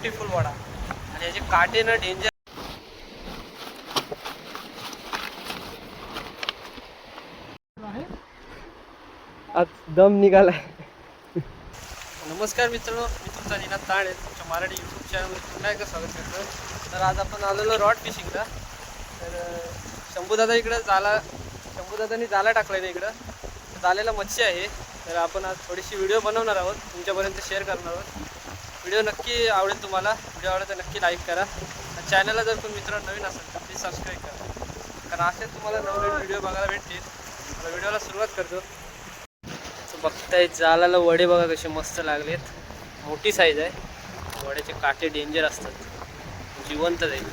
Beautiful vada. आणि याचे काटे ना डेंजर आज दम निघालाय. नमस्कार मित्रांनो मी तुमचा निनाद ताण आहे तुमच्या मराठी यूट्यूब चॅनलवर पुन्हा एकदा स्वागत करतो तर आज आपण आलेलो रॉड फिशिंगला. तर शंभूदादा इकडं जाला शंभूदादांनी जाला टाकलाय ना इकडं. जालेला मच्छी आहे. तर आपण आज थोडीशी व्हिडिओ बनवणार आहोत. तुमच्यापर्यंत शेअर करणार आहोत. व्हिडिओ नक्की आवडेल तुम्हाला. व्हिडिओ आवडेल तर नक्की लाईक करा. चॅनलला जर कोण मित्र नवीन असेल तर प्लीज सबस्क्राईब करा. कारण असेच तुम्हाला नवनवीन व्हिडिओ बघायला भेटतील. व्हिडिओला सुरुवात करतो. तर बघताय जालाला वडे बघा कसे मस्त लागलेत. मोठी साईज आहे. वड्याचे काटे डेंजर असतात. जिवंत जाईल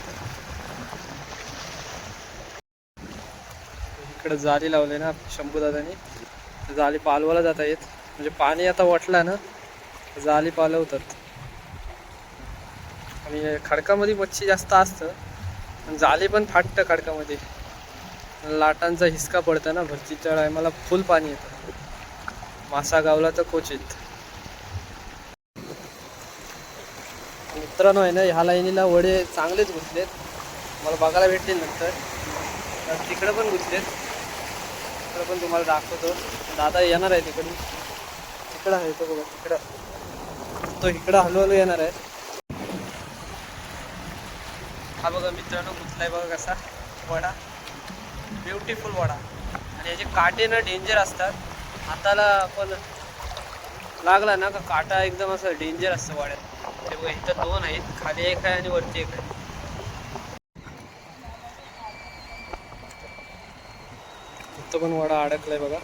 इकडे जाली लावले ना शंभूदादानी. जाळी जाली पालवाला जाता येत म्हणजे पाणी आता वाटलं ना जाळी जाली पालवतात. आणि खडकामध्ये मच्छी जास्त असतं. पण पण फाटतं खडकामध्ये. लाटांचा हिसका पडतं ना भरतीच्या टायमाला फुल पाणी येतं. मासा गावला तर क्वचित मित्रांनो आहे ना ह्या लाईनीला वडे चांगलेच घुसलेत मला बघायला भेटतील नंतर. तिकडं पण घुसलेत तिकडं पण तुम्हाला दाखवतो. दादा येणार आहे तिकडून. तिकडं आहे तो बघा तिकडं. तो इकडं हळूहळू येणार आहे. हा बघा मित्रांनो गुतलाय बघा कसा? वडा. ब्युटिफुल वडा. आणि याचे काटे ना डेंजर असतात. हाताला आपण लागला ना का काटा एकदम असं डेंजर असतं वाड्यात. ते बघा इथं दोन आहेत. खाली एक आहे आणि वरती एक आहे. इथं पण वडा अडकलाय बघा.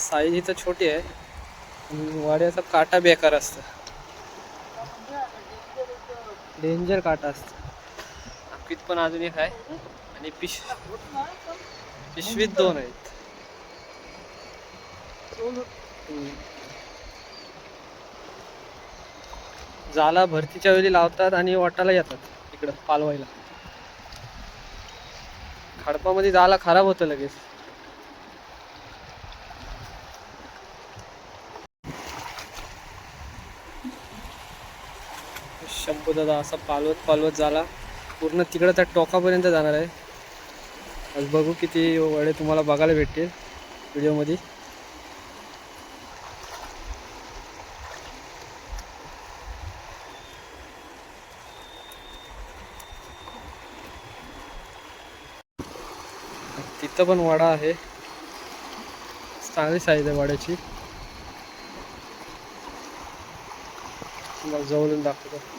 साईज इथं छोटी आहे. वाड्याचा काटा बेकार असतं. डेंजर काटा असतं. अख्खीत पण अजून एक आहे. आणि पिश पिशवीत दोन आहेत. जाला भरतीच्या वेळी लावतात आणि वाटायला येतात इकडं पालवायला खडपामध्ये जाला खराब होतं लगेच. शंभू दादा असा पालवत पालवत झाला पूर्ण तिकडं त्या टोकापर्यंत जाणार आहे. आज बघू किती वडे तुम्हाला बघायला भेटतील व्हिडिओमध्ये. तिथं पण वाडा आहे. चांगली साईज आहे वाड्याची. तुम्हाला जवळून दाखवतो.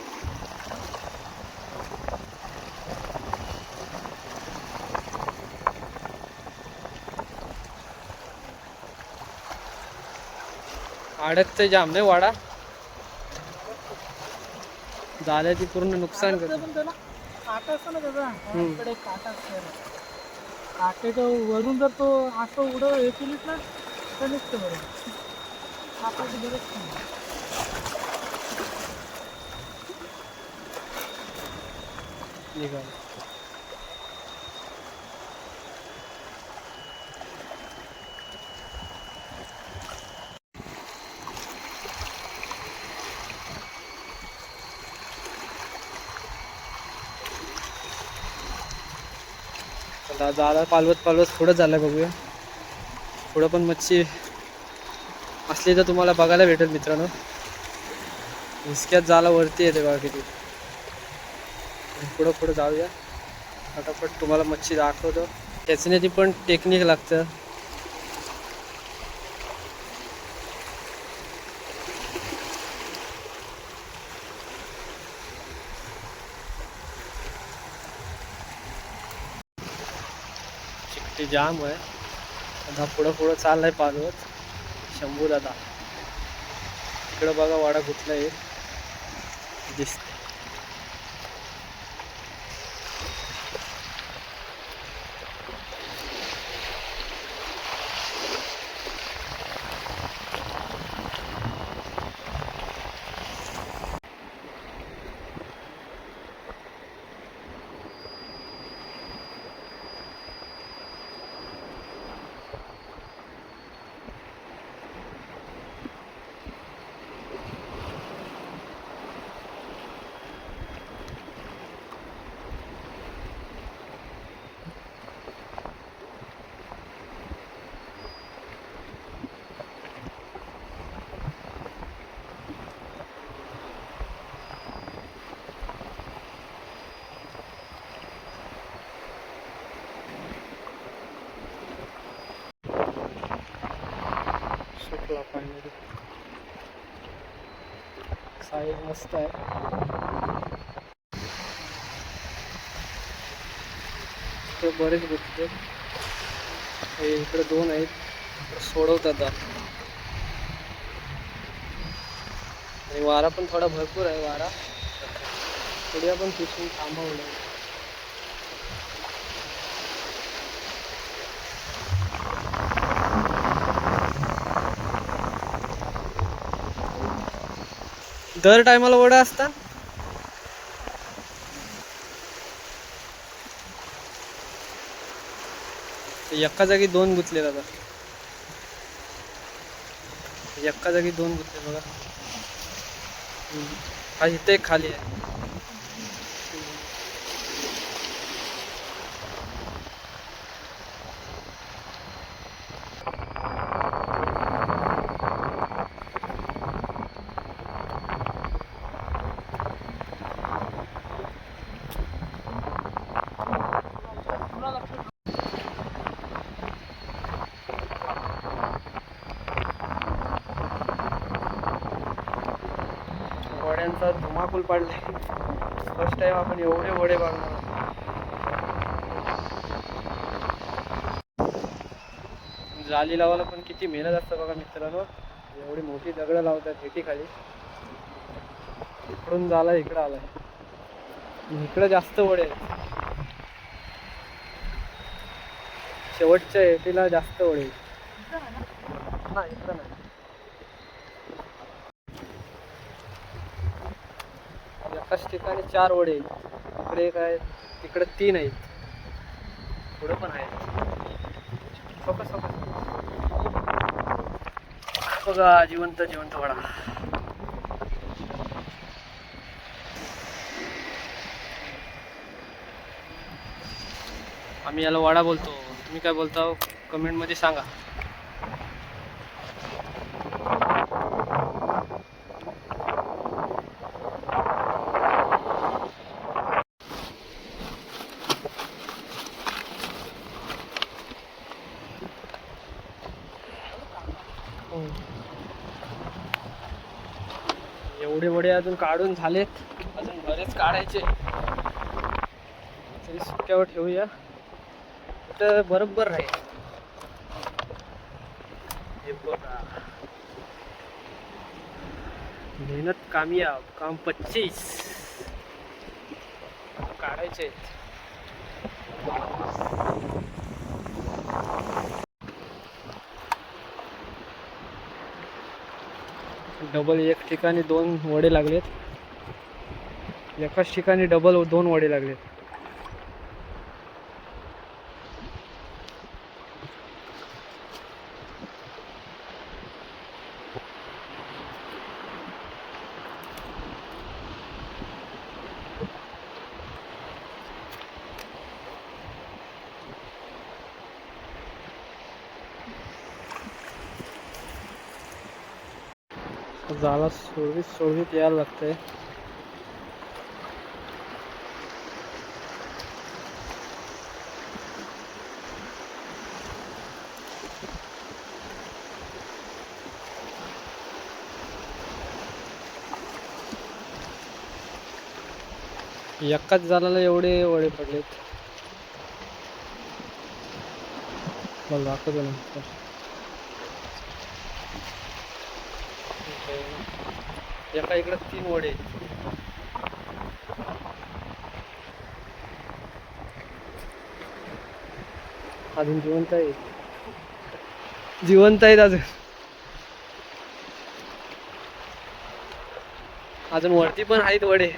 अडकते जाम. नाही वाडा. झाल्याची पूर्ण नुकसान करते पण त्याला काटा असतो ना त्याचा. काटा असतो वरून जर तो असं उडं हे केलीस ना तर निघतं बरं. आपल्याला गरज नाही. निघाल. आता जाला पालवत पालवत पुढं झालं बघूया. पुढं पण मच्छी असली तर तुम्हाला बघायला भेटेल मित्रांनो. हिसक्यात जाला वरती येते बघा किती. पुढं पुढं जाऊया. फटाफट तुम्हाला मच्छी दाखवतो. त्याच्याने ती पण टेक्निक लागतं चिकटी जाम आहे. आता पुढं पुढं चाललंय पालवत शंभू दादा इकडं बघा वाडा कुठला आहे. दिसते टाकला फायनली साईज मस्त आहे. ते बरेच बघते हे इकडे दोन आहेत. सोडवतात आणि वारा पण थोडा भरपूर आहे वारा. पुढे पण तिथून थांबवलं दर टायमाला वडा असतात एका जागी दोन गुतले दादा. एका जागी दोन गुतले बघा. हा इथे एक खाली आहे वड्यांचा धमाकूल पाडले. फर्स्ट टाइम आपण एवढे वडे पाडणार जाली लावायला पण किती मेहनत असतं बघा मित्रांनो. एवढी मोठी दगडं लावतात हेटी खाली इकडून झाला इकडं आलाय. इकडं जास्त वडे शेवटच्या हेटीला जास्त वडे नाही इकडं नाही. एकाच ठिकाणी चार वडे आहेत. इकडे एक आहे तिकडे तीन आहेत. पुढे पण आहेत फोकस फोकस. बघा जिवंत जिवंत वडा. आम्ही याला वाडा बोलतो. तुम्ही काय बोलता कमेंटमध्ये सांगा. हो. एवढे वडे अजून काढून झालेत. अजून बरेच काढायचे. तरी सुट्ट्यावर ठेवूया. तर बरोबर राहील हे बघा. मेहनत कामयाब. काम पच्चीस. काढायचे आहेत. डबल एक ठिकाणी दोन वडे लागलेत. एकाच ठिकाणी डबल दोन वडे लागलेत. झाला सोडवीत सोडवीत यायला लागतंय एकाच झाडाला एवढे वडे पडलेत। मला दाखवतो नंतर एका इकडे तीन वडे अजून जिवंत आहे जिवंत आहेत अजून. अजून वरती पण आहेत वडे.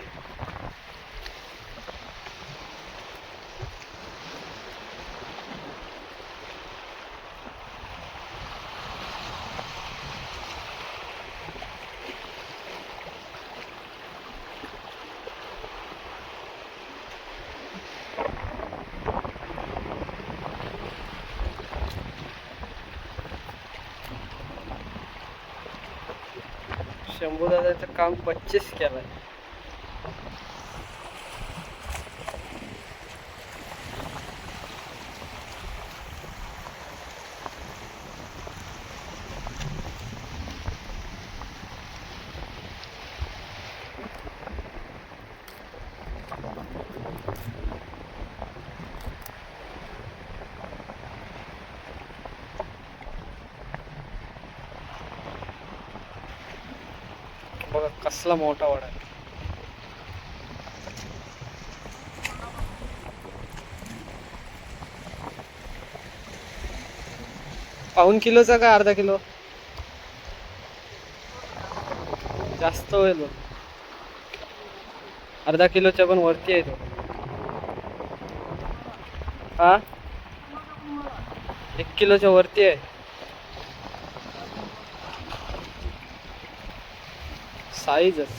शंभू दादाचं काम पच्चीस केलं आहे कसला मोठा वाडा आहे. पाऊन किलोचा का अर्धा किलो? जास्त होईल अर्धा किलोच्या पण वरती आहे तो. हा? एक किलोच्या वरती आहे. साईजच.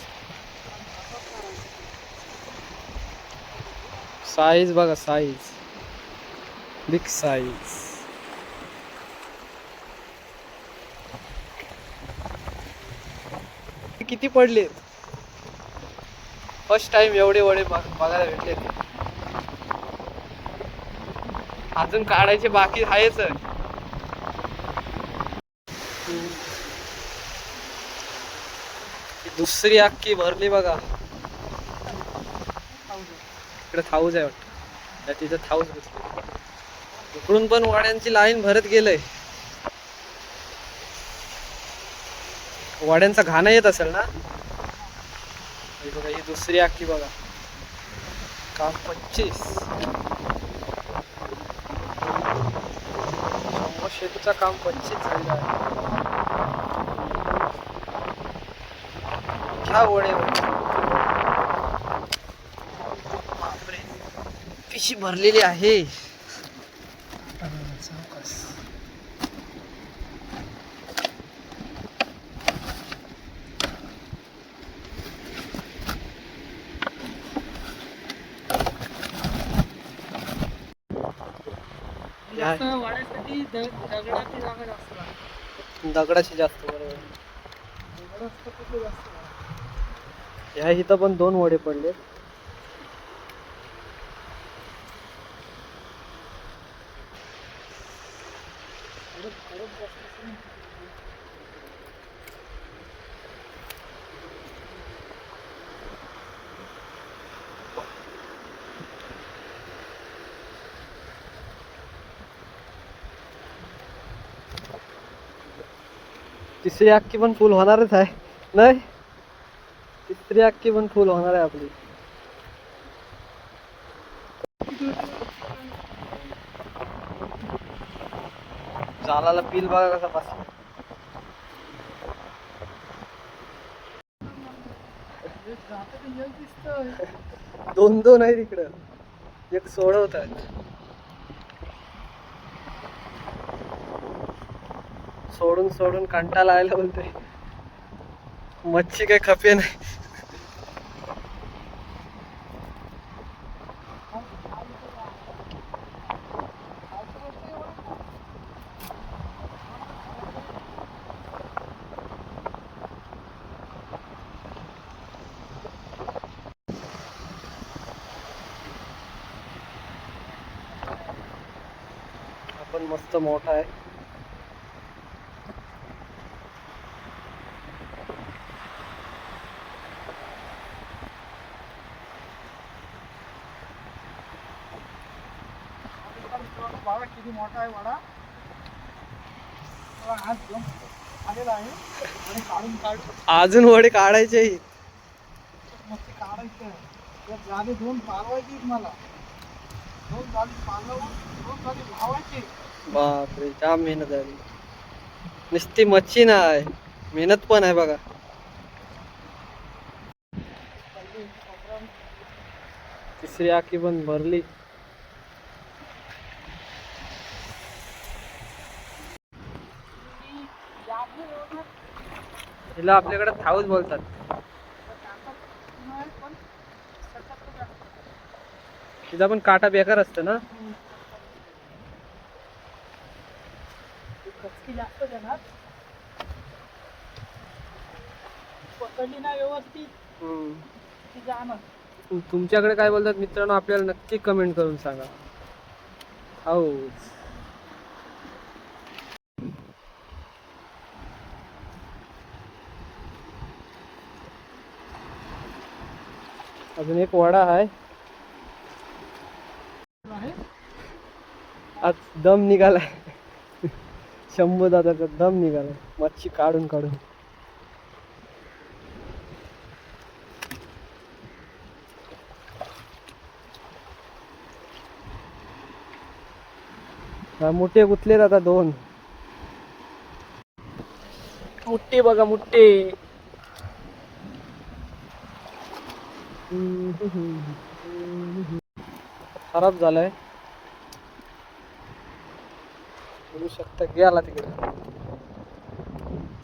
साईज बघा साईज. बिग साईज किती पडले? फर्स्ट टाइम एवढे वडे बघ- बघायला भेटले अजून काढायचे बाकी आहेच. दुसरी अख्खी भरली बघा. इकडे थाऊज आहे वाटतं. त्या तिथं थाऊज बसली. इकडून पण वाड्यांची लाईन भरत गेलंय. वाड्यांचा घाणा येत असेल ना? ही बघा ही दुसरी अख्खी बघा. काम पच्चीस शंभर शेतीचा काम पच्चीस झालेला आहे. वडे बापरे पिशी भरलेली आहे. दगडाची जास्त बरोबर दगड असतं तर ते जास्त लागतं. ह्या इथं पण दोन वडे पडले. तिसरी अक्की पण फुल होणारच आहे. नाही? तिसरी अक्की पण फुल होणार आहे आपली. जालाला पिल बघा कसा बसला. दोन दोन आहे तिकडं एक सोडवतात सोडून सोडून कंटाळा आयला बोलते मच्छी काही खपे नाही आपण मस्त मोठा आहे. वाडा किती मोठा आहे वाडा बघा, आज दोन आलेला आहे आणि काढून काढ अजून वडे काढायचे मस्त काढायचं आहे. त्यात झाले दोन पालवायचे मला. दोन झाले पालव दोन झाले भावायचे बापरे जाम मेहनत झाली नुसती मच्छी नाही मेहनत पण आहे बघा. तिसरी आखी पण भरली. हिला आपल्याकडे थाऊच बोलतात. तिचा पण काटा बेकार असतं ना. जास्त देणार पकडली ना व्यवस्थित. हम्म. ती जाणार. तुम- तुमच्याकडे काय बोलतात मित्रांनो आपल्याला नक्की कमेंट करून सांगा. हो. अजून एक वडा आहे. आहे. आज दम निघालाय शंभर दादाचा दम निघाला. मच्छी काढून काढून. मोठे गुतले दादा दोन. मुठे बघा मुट्टे खराब झालाय. शकता गेला तिकडे.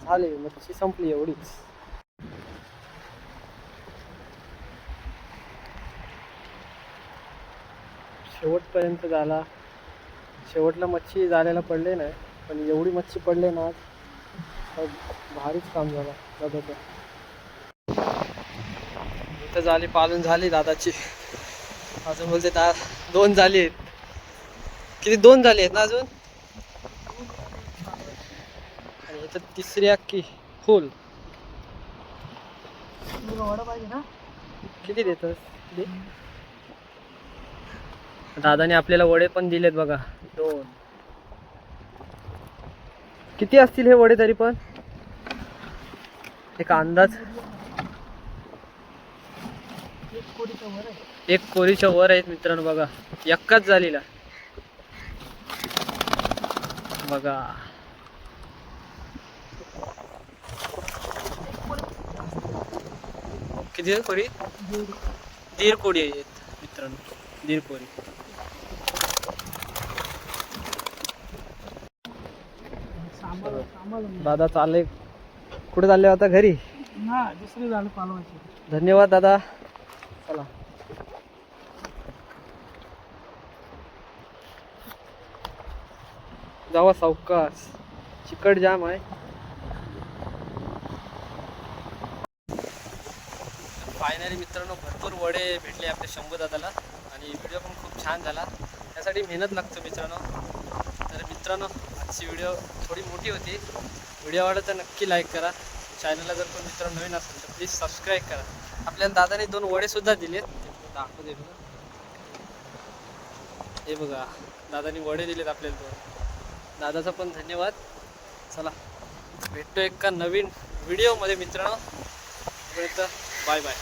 झाले मच्छी संपली एवढीच. शेवटपर्यंत झाला. शेवटला मच्छी झालेला पडले नाही पण एवढी मच्छी पडले ना आज, भारीच काम झालं दादाचं. इथं झाली पालून झाली दादाची. अजून बोलते दा दोन झाली आहेत. किती दोन झाली आहेत ना अजून? इथं तिसरी अख्खी फुल पाहिजे ना? किती देतोस? दे. दादाने आपल्याला वडे पण दिलेत बघा. दोन. किती असतील हे वडे तरी पण? एक अंदाज. एक कोडीच्या वर आहे. एक कोरीच्या वर आहेत मित्रांनो बघा. एक्काच झालेला. बघा. किती आहे कोरी दीड कोडी आहेत मित्रांनो. दीड कोरी दादा चालले. कुठे चालले आता? घरी? ना दुसरी झालं पालवायची. धन्यवाद दादा. चला. जावा सावकाश. चिकट जाम आहे. पाहणारे मित्रांनो भरपूर वडे भेटले आपल्या शंभू दादाला आणि व्हिडिओ पण खूप छान झाला. त्यासाठी मेहनत लागतो मित्रांनो. तर मित्रांनो आजची व्हिडिओ थोडी मोठी होती. व्हिडिओ आवडला तर नक्की लाईक करा. चॅनलला जर कोण मित्र नवीन असेल तर प्लीज सबस्क्राईब करा. आपल्याला दादाने दोन वडेसुद्धा दिले दिलेत. ते दाखवू दे बघा. हे बघा दादाने वडे दिलेत आपल्याला दोन. दादाचा पण धन्यवाद. चला भेटतो एका नवीन व्हिडिओमध्ये मित्रांनो. Bye bye